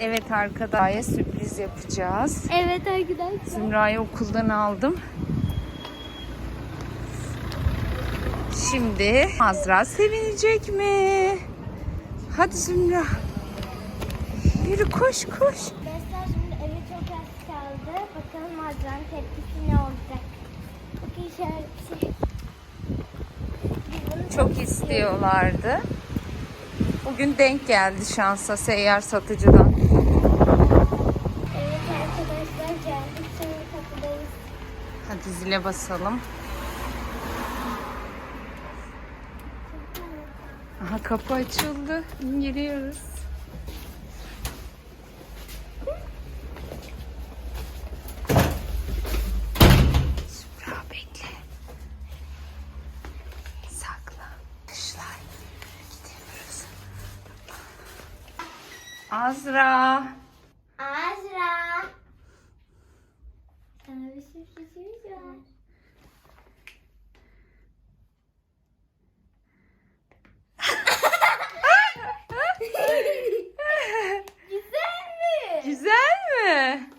Evet arkadaşlar sürpriz yapacağız. Evet arkadaşlar. Zümra'yı okuldan aldım. Şimdi Azra sevinecek mi? Hadi Zümra. Yürü koş koş. Arkadaşlar şimdi eve çok az kaldı. Bakalım Azra'nın tepkisi ne olacak. Biz bunu Çok istiyorlardı. Bugün denk geldi şansa seyyar satıcıdan. Evet arkadaşlar geldik. Şimdi kapıdayız. Hadi zile basalım. Aha kapı açıldı. Giriyoruz. Sübra. Azra. Sana bir sürprizimiz var. Güzel mi? Güzel mi?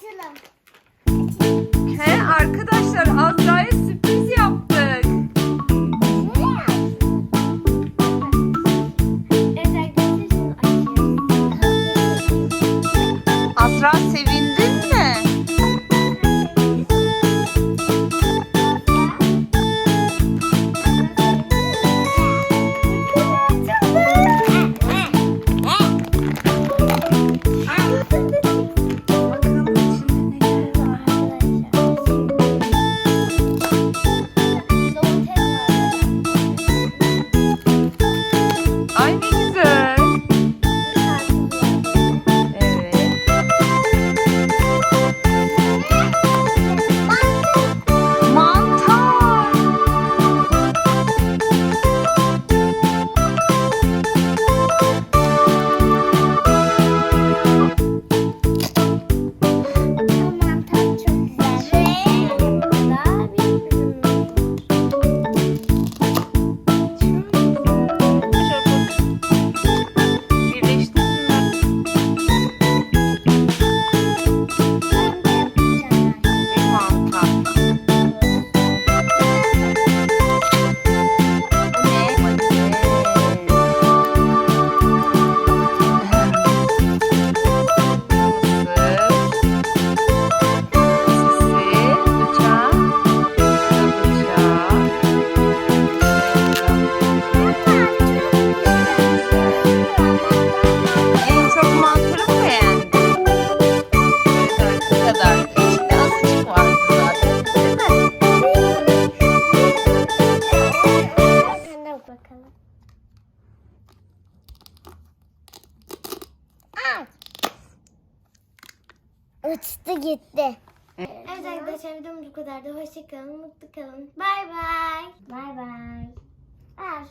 Güzel. He Uçtu gitti. Evet arkadaşlar videomuz bu kadardı. Hoşçakalın, mutlu kalın. Bay bay. Bay bay. Ver.